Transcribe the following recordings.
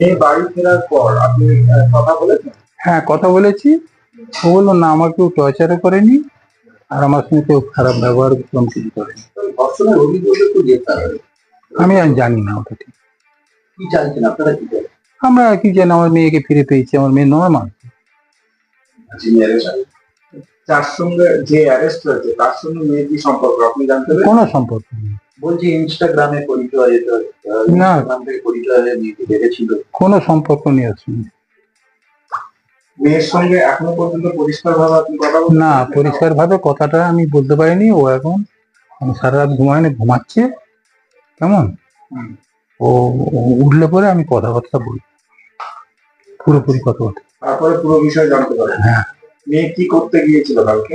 এই বাড়ি ফেরার পর আপনি কথা বলেছেন? হ্যাঁ কথা বলেছি। ও বলল না আমার কেউ টর্চারও করেনি আর আমার সঙ্গে কেউ খারাপ ব্যবহার কোন কিছু করেনি আমি আর জানি না ওটা ঠিক। কি চাইছেন আপনারা কি আমরা কি জানি? আমার মেয়েকে ফিরে পেয়েছি আমার মেয়ে নর্মাল হয়েছেন? যার সঙ্গে যে অ্যারেস্ট হয়েছে তার সঙ্গে মেয়ের কি সম্পর্ক? আপনি জানতে কোনো সম্পর্ক। বলছি ইনস্টাগ্রামে পরিচয় না। পরিচয় দেখেছিল। কোনো সম্পর্ক নেই ওর মেয়ের সঙ্গে এখনও পর্যন্ত পরিষ্কার ভাবে আপনি কথা না? পরিষ্কার ভাবে কথাটা আমি বলতে পারিনি। ও এখন আমি সারা রাত ঘুমায়নি ঘুমাচ্ছে। কেমন। ও উঠলে পরে আমি কথাবার্তা বলি। পুরোপুরি কথাবার্তা। তারপরে পুরো বিষয় জানতে পারেন হ্যাঁ। মেয়ে কি করতে গিয়েছিল কালকে?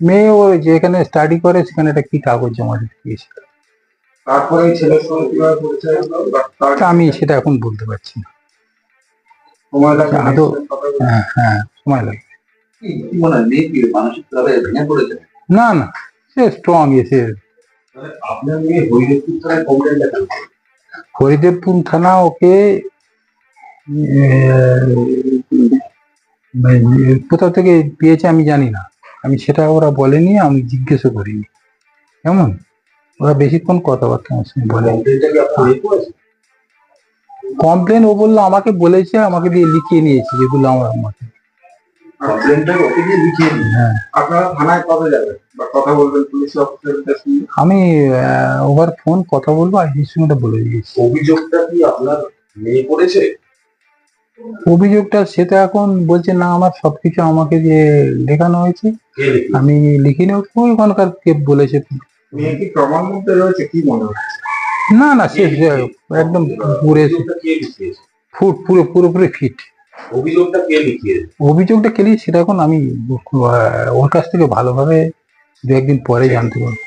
মেয়ে ও যেখানে স্টাডি করে সেখানে একটা কি কাগজ জমা দিতে গিয়েছিল। তারপরে ছেলের সঙ্গে কীভাবে পরিচয় হলো বা তার তা আমি সেটা এখন বলতে পারছি না। সময় লাগে আদৌ-? হ্যাঁ হ্যাঁ সময় লাগে মনে না না সে স্ট্রং এসে হরিদেবপুর থানা ওকে আহ, কোথা থেকে পেয়েছে আমি জানি না। আমি সেটা ওরা বলেনি আমি জিজ্ঞেসও করিনি। কেমন? ওরা বেশিক্ষণ কথাবার্তা আমার সঙ্গে বলে কমপ্লেন ও বলল আমাকে বলেছে আমাকে দিয়ে লিখিয়ে নিয়েছে যেগুলো আমার আমাকে হ্যাঁ। আমি ওভার ফোন কথা বলব আইডির সঙ্গে বলে দিয়েছি। অভিযোগটা কি আপনার মেয়ে করেছে? অভিযোগটা সেটা এখন বলছে না আমার সবকিছু আমাকে যে লেখানো হয়েছে কে লিখে? আমি লিখিনি। ওখানকার কে বলেছে? মেয়ে কি প্রমাণ মধ্যে রয়েছে? কি মনে হচ্ছে? না না সে একদম পুরে অভিযোগটা ফুট পুরো পুরোপুরি ফিট। অভিযোগটা কে লিখিয়েছে? অভিযোগটা কেলি সেটা এখন আমি ওর কাছ থেকে ভালোভাবে দু একদিন পরে জানতে পারব।